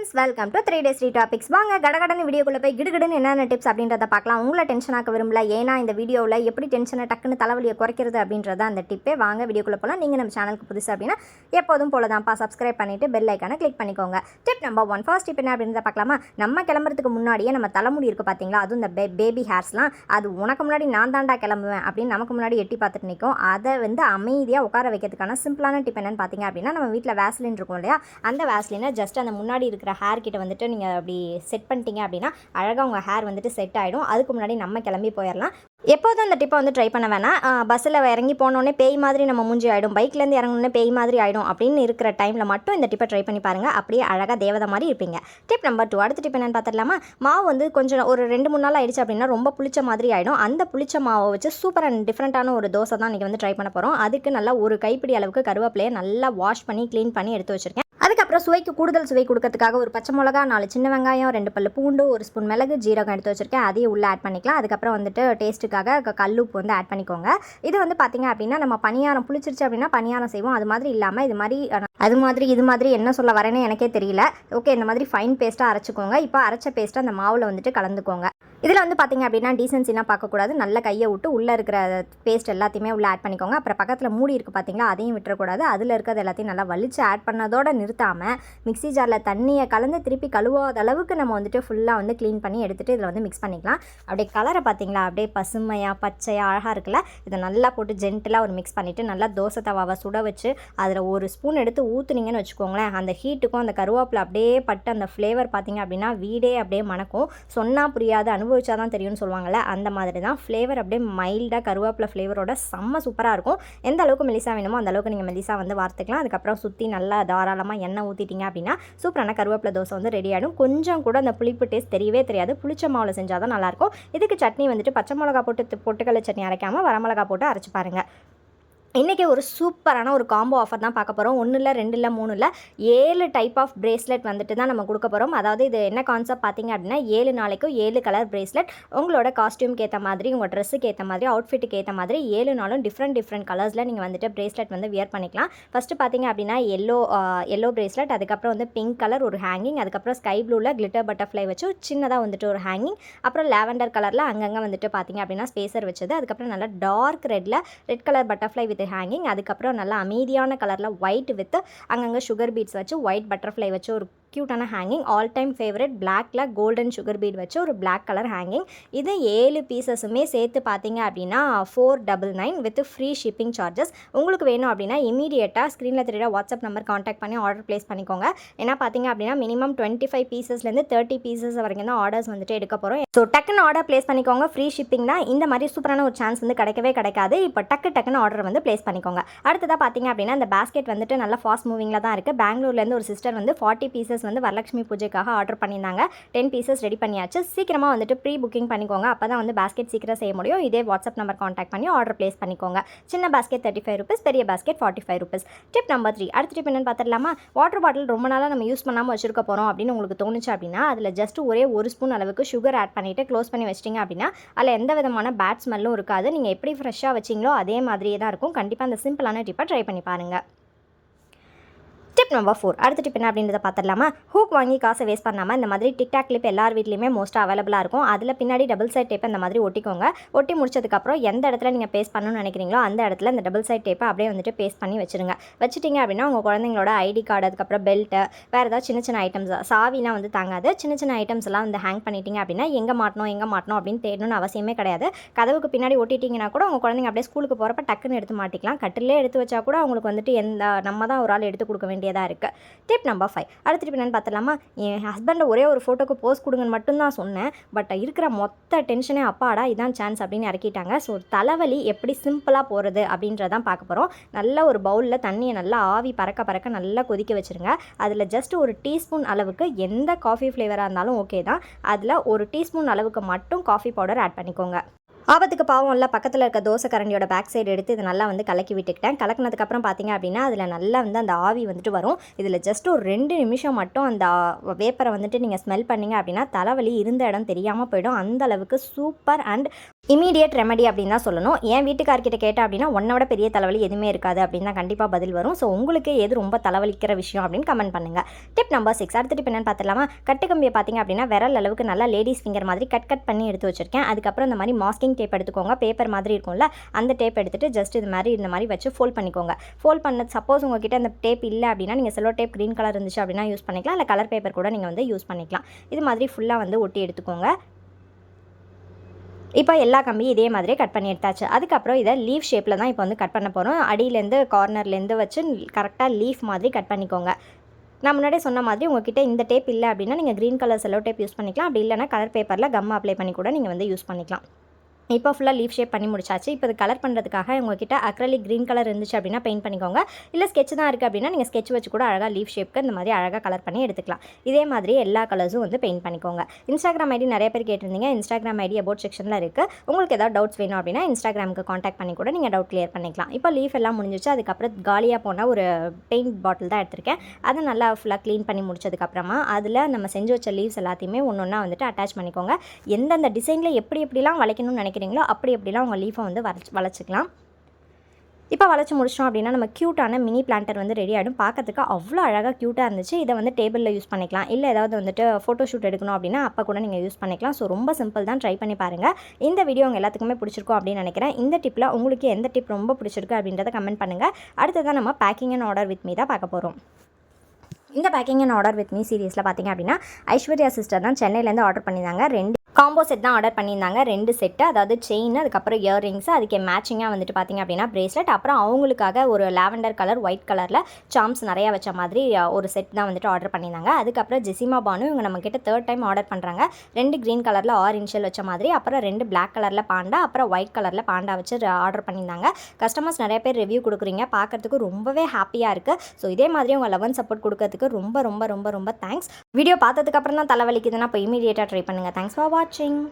Friends welcome to three days three topics வாங்க கடகடன்னு வீடியோக்குள்ளே போய் கிடுகிடுன்னு என்னென்ன டிப்ஸ் அப்படின்றத பார்க்கலாம். உங்களை டென்ஷன் ஆக்க விரும்பல. ஏன்னா இந்த வீடியோவில் எப்படி டென்ஷனை டக்குன்னு தலைவலியை குறைக்கிறது அப்படின்றத அந்த டிப்பே வாங்க வீடியோக்குள்ளே போகலாம் நீங்கள் நம்ம சேனலுக்கு புதுசு அப்படின்னா எப்போதும் போல தான்ப்பா சப்ஸ்கிரைப் பண்ணிவிட்டு பெல் ஐக்கானை கிளிக் பண்ணிக்கோங்க. Tip number one first tip என்ன அப்படின்றத பார்க்கலாமா? நம்ம கிளம்புறதுக்கு முன்னாடியே நம்ம தலைமுடி இருக்குது பார்த்தீங்களா அதுவும் இந்த பே பேபி ஹேர்ஸ்லாம் அது உனக்கு முன்னாடி நான் தாண்டா கிளம்புவேன் அப்படின்னு நமக்கு முன்னாடி எட்டி பார்த்துட்டு நிற்கும் அதை வந்து அமைதியாக உட்கார வைக்கிறதுக்கான சிம்பிளான டிப் என்னன்னு பார்த்தீங்க அப்படின்னா நம்ம வீட்டில் வேஸ்லின் இருக்கும் இல்லையா? அந்த வேஸ்லினை ஜஸ்ட் அந்த முன்னாடி இருக்கிற ஹேர் கிட்ட வந்துட்டு நீங்கள் அப்படி செட் பண்ணிட்டீங்க அப்படின்னா அழகாக உங்கள் ஹேர் வந்துட்டு செட் ஆகிடும் அதுக்கு முன்னாடி நம்ம கிளம்பி போயிடலாம். எப்போதும் அந்த டிப்பை வந்து ட்ரை பண்ண வேணாம். பஸ்ஸில் இறங்கி போனோடனே பேய் மாதிரி நம்ம மூஞ்சி ஆகிடும் பைக்லேருந்து இறங்கினோடனே பேய் மாதிரி ஆகிடும் அப்படின்னு இருக்கிற டைமில் மட்டும் இந்த டிப்பை ட்ரை பண்ணி பாருங்கள் அப்படியே அழகாக தேவதை மாதிரி இருப்பீங்க. டிப் நம்பர் டூ அடுத்த டிப் என்னென்னு பார்த்துடலாமா மாவு வந்து கொஞ்சம் ஒரு ரெண்டு மூணு நாள் ஆயிடுச்சு அப்படின்னா ரொம்ப புளிச்ச மாதிரி ஆகிடும் அந்த புளிச்ச மாவை வச்சு சூப்பர் அண்ட் டிஃப்ரெண்ட்டான ஒரு தோசை தான் இன்றைக்கி வந்து ட்ரை பண்ண போகிறோம் அதுக்கு நல்லா ஒரு கைப்பிடி அளவுக்கு கருவேப்பிலையை நல்லா வாஷ் பண்ணி க்ளீன் பண்ணி எடுத்து வச்சுருக்கேன். அதுக்கப்புறம் சுவைக்கு கூடுதல் சுவை கொடுக்கறதுக்காக ஒரு பச்சை மிளகா நாலு சின்ன வெங்காயம் ரெண்டு பல்லு பூண்டு ஒரு ஸ்பூன் மிளகு ஜீரகம் எடுத்து வச்சிருக்கேன். அதையும் உள்ளே ஆட் பண்ணிக்கலாம். அதுக்கப்புறம் வந்துட்டு டேஸ்ட்டுக்காக க- கல்லுப்பு வந்து ஆட் பண்ணிக்கோங்க. இது வந்து பார்த்திங்க அப்படின்னா நம்ம பணியாரம் புளிச்சிருச்சு அப்படின்னா பணியாரம் செய்வோம். அது மாதிரி இல்லாமல் இது மாதிரி அது மாதிரி இது மாதிரி என்ன சொல்ல வரேன்னு எனக்கே தெரியல. ஓகே இந்த மாதிரி ஃபைன் பேஸ்ட்டாக அரைச்சிக்கோங்க. இப்போ அரைச்ச பேஸ்ட்டை அந்த மாவில் வந்துட்டு கலந்துக்கோங்க. இதில் வந்து பார்த்தீங்க அப்படின்னா டீசன்சிலாம் பார்க்கக்கூடாது. நல்ல கையை விட்டு உள்ளே இருக்கிற பேஸ்ட் எல்லாத்தையுமே உள்ளே ஆட் பண்ணிக்கோங்க. அப்புறம் பக்கத்தில் மூடி இருக்குது பார்த்தீங்களா அதையும் விட்டுறக்கூடாது. அதில் இருக்கிறது எல்லாத்தையும் நல்லா வலிச்சு ஆட் பண்ணதோடு நிறுத்தாமல் மிக்ஸி ஜாரில் தண்ணியை கலந்து திருப்பி கழுவாத அளவுக்கு நம்ம வந்துட்டு ஃபுல்லாக வந்து க்ளீன் பண்ணி எடுத்துகிட்டு இதில் வந்து மிக்ஸ் பண்ணிக்கலாம். அப்படியே கலரை பார்த்தீங்களா அப்படியே பசுமையாக பச்சையாக அழகாக இருக்குல்ல இதை நல்லா போட்டு ஜென்டலாக ஒரு மிக்ஸ் பண்ணிவிட்டு நல்லா தோசை தவாவை சுட வச்சு அதில் ஒரு ஸ்பூன் எடுத்து ஊற்றுனீங்கன்னு வச்சுக்கோங்களேன் அந்த ஹீட்டுக்கும் அந்த கருவேப்பிலை அப்படியே பட்டு அந்த ஃப்ளேவர் பார்த்திங்க அப்படின்னா வீடே அப்படியே மணக்கும். சொன்னால் புரியாத அனுபவம் அனுபவிச்சா தான் தெரியும்னு சொல்லுவாங்கள்ல அந்த மாதிரி தான் ஃப்ளேவர் அப்படியே மைல்டாக கருவேப்பிலை ஃப்ளேவரோட செம்ம சூப்பராக இருக்கும். எந்த அளவுக்கு மெலிசா வேணுமோ அந்த அளவுக்கு நீங்கள் மெலிசா வந்து வார்த்துக்கலாம் அதுக்கப்புறம் சுற்றி நல்லா தாராளமாக எண்ணெய் ஊற்றிட்டீங்க அப்படின்னா சூப்பரான கருவேப்பிலை தோசை வந்து ரெடி ஆகிடும் கொஞ்சம் கூட அந்த புளிப்பு டேஸ்ட் தெரியவே தெரியாது. புளிச்ச மாவில் செஞ்சால் தான் நல்லாயிருக்கும் இதுக்கு சட்னி வந்துட்டு பச்சை மிளகா போட்டு பொட்டுக்கடலை சட்னி அரைக்காமல் வரமிளகா போட்டு அரைச்சி பாருங்கள் இன்றைக்கி ஒரு சூப்பரான ஒரு காம்போ ஆஃபர் தான் பார்க்க போகிறோம் ஒன்று இல்லை ரெண்டு இல்லை மூணு இல்லை ஏழு டைப் ஆஃப் பிரேஸ்லெட் வந்துட்டு தான் நம்ம கொடுக்க போகிறோம் அதாவது இது என்ன கான்செப்ட் பார்த்தீங்க அப்படின்னா ஏழு நாளைக்கும் ஏழு கலர் பிரேஸ்லெட் உங்களோட காஸ்டியூம்க்கு ஏற்ற மாதிரி உங்கள் ட்ரெஸ்ஸுக்கு ஏற்ற மாதிரி அவுட்ஃபிட்டுக்கு ஏற்ற மாதிரி ஏழு நாளும் டிஃப்ரெண்ட் டிஃப்ரெண்ட் கலர்ஸில் நீங்கள் வந்துட்டு பிரேஸ்லெட் வந்து வியர் பண்ணிக்கலாம். ஃபஸ்ட்டு பார்த்தீங்க அப்படின்னா எல்லோ எல்லோ பிரேஸ்லெட் அதுக்கப்புறம் வந்து பிங்க் கலர் ஒரு ஹேங்கிங் அதுக்கப்புறம் ஸ்கை ப்ளூவில் கிளிட்டர் பட்டர்ஃப்ளை வச்சு சின்னதாக வந்துட்டு ஒரு ஹேங்கிங் அப்புறம் லாவெண்டர் கலரில் அங்கங்கே வந்துட்டு பார்த்தீங்க அப்படின்னா ஸ்பேசர் வச்சது. அதுக்கப்புறம் நல்லா டார்க் ரெட்டில் red colour butterfly with hanging அதுக்கப்புறம் நல்லா அமைதியான கலரில் ஒயிட் வித் அங்கங்கே சுகர் பீட்ஸ் வச்சு ஒயிட் பட்டர்ஃப்ளை வச்சு ஒரு க்யூட்டான ஹேங்கிங் ஆல் டைம் ஃபேவரட் பிளாக்ல கோல்டன் சுகர் பீட் வச்சு ஒரு பிளாக் கலர் ஹேங்கிங் இது ஏழு பீசஸுமே சேர்த்து பார்த்தீங்க அப்படின்னா four double nine with free shipping charges உங்களுக்கு வேணும் அப்படின்னா இமீடியட்டாக ஸ்க்ரீனில் தெரியுற வாட்ஸ்அப் நம்பர் காண்டாக்ட் பண்ணி ஆர்டர் ப்ளேஸ் பண்ணிக்கோங்க. ஏன்னா பார்த்தீங்க அப்படின்னா மினிமம் டுவெண்ட்டி ஃபைவ் பீசஸ்லேருந்து தேர்ட்டி பீசஸ் வரைக்கும் தான் ஆர்டர்ஸ் வந்துட்டு எடுக்க போகிறோம் ஸோ டக்குன்னு ஆர்டர் ப்ளேஸ் பண்ணிக்கோங்க. ஃப்ரீ ஷிப்பிங்னா இந்த மாதிரி சூப்பரான ஒரு சான்ஸ் வந்து கிடைக்கவே கிடைக்காது. இப்போ டக்கு டக்குன்னு ஆர்டர் வந்து ப்ளேஸ் பண்ணிக்கோங்க. அடுத்ததாக பார்த்தீங்க அப்படின்னா இந்த பேஸ்கெட் வந்துட்டு நல்லா ஃபாஸ்ட் மூவிங்கில் தான் இருக்குது பெங்களூர்லேருந்து ஒரு சிஸ்டர் வந்து ஃபார்ட்டி பீசஸ் வந்து வரலட்சுமி பூஜைக்காக ஆர்டர் பண்ணியிருந்தாங்க. டென் பீசஸ் ரெடி பண்ணியாச்சு. சீக்கிரமாக வந்துட்டு ப்ரீ புக்கிங் பண்ணிக்கோங்க. அப்போ தான் வந்து பேஸ்கெட் சீக்கிரம் செய்ய முடியும். இதே வாட்ஸ்அப் நம்பர் காண்டாக்ட் பண்ணி ஆர்டர் ப்ளேஸ் பண்ணிக்கோங்க. சின்ன பேஸ்கெட் தேர்ட்டி ஃபைவ் ருபீஸ் பெரிய basket forty five rupees tip number three அடுத்த டிப் என்னன்னு பார்த்துடலாமா? வாட்டர் பாட்டில் ரொம்ப நாளாக நம்ம யூஸ் பண்ணாமல் வச்சிருக்க போகிறோம் அப்படின்னு உங்களுக்கு தோணுச்சு அப்படின்னா அதில் ஜஸ்ட் ஒரே ஒரு ஸ்பூன் அளவுக்கு சுகர் ஆட் பண்ணிவிட்டு க்ளோஸ் பண்ணி வச்சிட்டிங்க அப்படின்னா அதில் எந்த விதமான பேட் ஸ்மெல்லும் இருக்காது. நீங்கள் எப்படி ஃப்ரெஷ்ஷாக வச்சிங்களோ அதே மாதிரியே தான் இருக்கும். கண்டிப்பாக அந்த சிம்பிளான டிப்பை ட்ரை பண்ணி பாருங்கள் ஸ்டெப் நம்பர் ஃபோர் அடுத்த டிப் என்ன அப்படின்றத பார்த்துடலாமா? ஹூக் வாங்கி காசை வேஸ்ட் பண்ணாமல் இந்த மாதிரி டிக்டாக் கிளிப் எல்லார் வீட்லையுமே மோஸ்ட்டாக அவைலபிளாக இருக்கும். அதில் பின்னாடி டபுள் சைட் டேப்பை இந்த மாதிரி ஒட்டிக்கோங்க. ஒட்டி முடிச்சதுக்கப்புறம் எந்த இடத்துல நீங்கள் பேஸ்ட் பண்ணணும்னு நினைக்கிறீங்களோ அந்த இடத்துல இந்த டபுள் சைட் டேப்பை அப்படியே வந்துட்டு பேஸ்ட் பண்ணி வச்சிருங்க. வச்சுட்டிங்க அப்படின்னா உங்கள் குழந்தைங்களோட ஐடி கார்டு அதுக்கப்புறம் பெல்ட்டு வேறு ஏதாவது சின்ன சின்ன ஐட்டம்ஸ் சாவிலாம் வந்து தாங்காது. சின்ன சின்ன ஐட்டம்ஸ் எல்லாம் வந்து ஹேங் பண்ணிட்டீங்க அப்படின்னா எங்கே மாட்டணும் எங்கே மாட்டணும் அப்படின்னு தேடணும்னு அவசியமே கிடையாது. கதவுக்கு பின்னாடி ஒட்டிட்டீங்கன்னா கூட உங்கள் குழந்தைங்க அப்படியே ஸ்கூலுக்கு போகிறப்ப டக்குன்னு எடுத்து மாட்டிக்கலாம். கட்டிலே எடுத்து வச்சா கூட அவங்களுக்கு வந்துட்டு எந்த நம்ம தான் ஒரு ஆள் எடுத்து கொடுக்க வேண்டிய வேண்டியதாக இருக்குது டிப் நம்பர் ஃபைவ் அடுத்த டிப் என்னென்னு பார்த்துலாமா என் ஹஸ்பண்டை ஒரே ஒரு ஃபோட்டோக்கு போஸ்ட் கொடுங்கன்னு மட்டும்தான் சொன்னேன். பட் இருக்கிற மொத்த டென்ஷனே அப்பாடா இதான் சான்ஸ் அப்படின்னு இறக்கிட்டாங்க. ஸோ தலைவலி எப்படி சிம்பிளாக போகிறது அப்படின்றதான் பார்க்க போகிறோம் நல்ல ஒரு பவுலில் தண்ணியை நல்லா ஆவி பறக்க பறக்க நல்லா கொதிக்க வச்சுருங்க. அதில் ஜஸ்ட் ஒரு டீஸ்பூன் அளவுக்கு எந்த காஃபி ஃப்ளேவராக இருந்தாலும் ஓகே தான். அதில் ஒரு டீஸ்பூன் அளவுக்கு மட்டும் காஃபி பவுடர் ஆட் பண்ணிக்கோங்க. ஆபத்துக்கு பாவம் இல்லை. பக்கத்தில் இருக்க தோசை கரண்டியோட பேக் சைடு எடுத்து இதை நல்லா வந்து கலக்கி விட்டுக்கிட்டேன். கலக்கினதுக்கப்புறம் பார்த்தீங்க அப்படின்னா அதில் நல்லா வந்து அந்த ஆவி வந்துட்டு வரும். இதில் ஜஸ்ட் ஒரு ரெண்டு நிமிஷம் மட்டும் அந்த வேப்பரை வந்துட்டு நீங்கள் ஸ்மெல் பண்ணீங்க அப்படின்னா தலைவலி இருந்த இடம் தெரியாமல் போயிடும். அந்த அளவுக்கு சூப்பர் அண்ட் இமீடியட் ரெமடி அப்படின்னு தான் சொல்லணும். என் வீட்டுக்கார்கிட்ட கேட்டால் அப்படின்னா உன்னோட பெரிய தலைவலி எதுவுமே இருக்காது அப்படின்னு தான் கண்டிப்பாக பதில் வரும். ஸோ உங்களுக்கு எது ரொம்ப தலைவலிக்கிற விஷயம் அப்படின்னு கமெண்ட் பண்ணுங்கள் டிப் நம்பர் சிக்ஸ் அடுத்த டிப் என்னன்னு பார்த்துலாமா கட்டுக்கம்பியை பார்த்தீங்க அப்படின்னா விரல் அளவுக்கு நல்லா லேடிஸ் ஃபிங்கர் மாதிரி கட் கட் பண்ணி எடுத்து வச்சிருக்கேன். அதுக்கப்புறம் இந்த மாதிரி மாஸ்கிங் டேப் எடுத்துக்கோங்க. பேப்பர் மாதிரி இருக்கும்ல அந்த டேப் எடுத்துட்டு ஜஸ்ட் இது மாதிரி இந்த மாதிரி வச்சு ஃபோல்ட் பண்ணிக்கோங்க. ஃபோல்ட் பண்ண சப்போஸ் உங்ககிட்ட அந்த டேப் இல்லை அப்படின்னா நீங்கள் செல்லோ டேப் க்ரீன் கலர் இருந்துச்சு அப்படின்னா யூஸ் பண்ணிக்கலாம். இல்லை கலர் பேப்பர் கூட நீங்கள் வந்து யூஸ் பண்ணிக்கலாம். இது மாதிரி ஃபுல்லாக வந்து ஒட்டி எடுத்துக்கோங்க. இப்போ எல்லா கம்பியும் இதே மாதிரி கட் பண்ணி எடுத்தாச்சு. அதுக்கப்புறம் இதை லீஃப் ஷேப்பில் தான் இப்போ வந்து கட் பண்ண போகிறோம் அடியிலேருந்து கார்னர்லேருந்து வச்சு கரெக்டாக லீஃப் மாதிரி கட் பண்ணிக்கோங்க. நான் முன்னாடியே சொன்ன மாதிரி உங்ககிட்ட இந்த டேப் இல்லை அப்படின்னா நீங்கள் green colour cello tape use பண்ணிக்கலாம். அப்படி இல்லைனா கலர் பேப்பரில் கம் அப்ளை பண்ணி கூட நீங்கள் வந்து யூஸ் பண்ணிக்கலாம். இப்போ ஃபுல்லாக லீஃப் ஷேப் பண்ணி முடிச்சாச்சு. இப்போ இது கலர் பண்ணுறதுக்காக உங்ககிட்ட அக்ரலிக் க்ரீன் கலர் இருந்துச்சு அப்படின்னா பெயிண்ட் பண்ணிக்கோங்க. இல்லை ஸ்கெட்ச் தான் இருக்குது அப்படின்னா நீங்கள் ஸ்கெட்ச் வச்சு கூட அழகாக லீஃப் ஷேப்க்கு இந்த மாதிரி அழகாக கலர் பண்ணி எடுத்துக்கலாம். இதே மாதிரி எல்லா கலர்ஸும் வந்து பெயிண்ட் பண்ணிக்கோங்க. இன்ஸ்டாகிராம் ஐடி நிறைய பேர் கேட்டிருந்தீங்க. இன்ஸ்டாகிராம் ஐடி அபோட் செக்ஷனில் இருக்குது உங்களுக்கு ஏதாவது டவுட்ஸ் வேணும் அப்படின்னா இன்ஸ்டாகிராமுக்கு காண்டாக்ட் பண்ணி கூட நீங்கள் டவுட் கிளியர் பண்ணிக்கலாம். இப்போ லீஃப் எல்லாம் முடிஞ்சிச்சு அதுக்கப்புறம் காலியாக போனால் ஒரு பெயிண்ட் பாட்டில் தான் எடுத்திருக்கேன். அதை நல்லா ஃபுல்லாக க்ளீன் பண்ணி முடிச்சதுக்கப்புறமா அதில் நம்ம செஞ்சு வச்ச லீவ்ஸ் எல்லாத்தையுமே ஒன்று ஒன்றா வந்துட்டு அட்டாச் பண்ணிக்கோங்க. எந்தெந்த டிசைனில் எப்படி எப்படிலாம் வளைக்கணும்னு நினைக்கிறேன் நினைக்கிறீங்களோ அப்படி எப்படிலாம் உங்கள் லீஃபை வந்து வளைச்சு வளைச்சிக்கலாம். இப்போ வளைச்சி முடிச்சிட்டோம் அப்படின்னா நம்ம க்யூட்டான மினி பிளான்டர் வந்து ரெடி ஆகிடும் பார்க்கறதுக்கு அவ்வளோ அழகாக க்யூட்டாக இருந்துச்சு. இதை வந்து டேபிளில் யூஸ் பண்ணிக்கலாம். இல்லை ஏதாவது வந்துட்டு ஃபோட்டோ ஷூட் எடுக்கணும் அப்படின்னா அப்போ கூட நீங்கள் யூஸ் பண்ணிக்கலாம். ஸோ ரொம்ப சிம்பிள் தான். ட்ரை பண்ணி பாருங்கள் இந்த வீடியோ உங்கள் எல்லாத்துக்குமே பிடிச்சிருக்கும் அப்படின்னு நினைக்கிறேன். இந்த டிப்பில் உங்களுக்கு எந்த டிப் ரொம்ப பிடிச்சிருக்கு அப்படின்றத கமெண்ட் பண்ணுங்கள் அடுத்ததான் நம்ம packing and order with me தான் பார்க்க போகிறோம் இந்த packing and order with me சீரியஸில் பார்த்தீங்க அப்படின்னா ஐஸ்வர்யா சிஸ்டர் தான் சென்னையிலேருந்து ஆர்டர் பண்ணியிருந்தாங்க. ரெண்டு காம்போ செட் தான் ஆர்டர் பண்ணியிருந்தாங்க. ரெண்டு செட்டு அதாவது செயின் அதுக்கப்புறம் இயர்ரிங்ஸ் அதுக்கு மேட்சிங்காக வந்துட்டு பார்த்தீங்க அப்படின்னா பிரேஸ்லெட் அப்புறம் அவங்களுக்காக ஒரு லாவெண்டர் கலர் ஒயிட் கலரில் சாம்ஸ் நிறையா வச்ச மாதிரி ஒரு செட் தான் வந்துட்டு ஆர்டர் பண்ணியிருந்தாங்க. அதுக்கப்புறம் ஜெசிமா பானு இவங்க நம்மக்கிட்ட தேர்ட் டைம் ஆர்டர் பண்ணுறாங்க ரெண்டு க்ரீன் கலரில் ஆர் இன்ஷியல் வச்ச மாதிரி அப்புறம் ரெண்டு பிளாக் கலரில் பாண்டா அப்புறம் ஒயிட் கலரில் பாண்டா வச்சு ஆர்டர் பண்ணியிருந்தாங்க. கஸ்டமர்ஸ் நிறைய பேர் ரிவ்யூ கொடுக்குறீங்க பார்க்குறதுக்கு ரொம்பவே ஹாப்பியாக இருக்குது ஸோ இதே மாதிரி உங்கள் லெவன் சப்போர்ட் கொடுக்கறதுக்கு ரொம்ப ரொம்ப ரொம்ப ரொம்ப தேங்க்ஸ் வீடியோ பார்த்ததுக்கப்புறம் தான் தலைவலிக்குதுன்னா இப்போ இமீடியட்டாக ட்ரை பண்ணுங்கள் தேங்க்ஸ் ஃபார் வாட்சிங்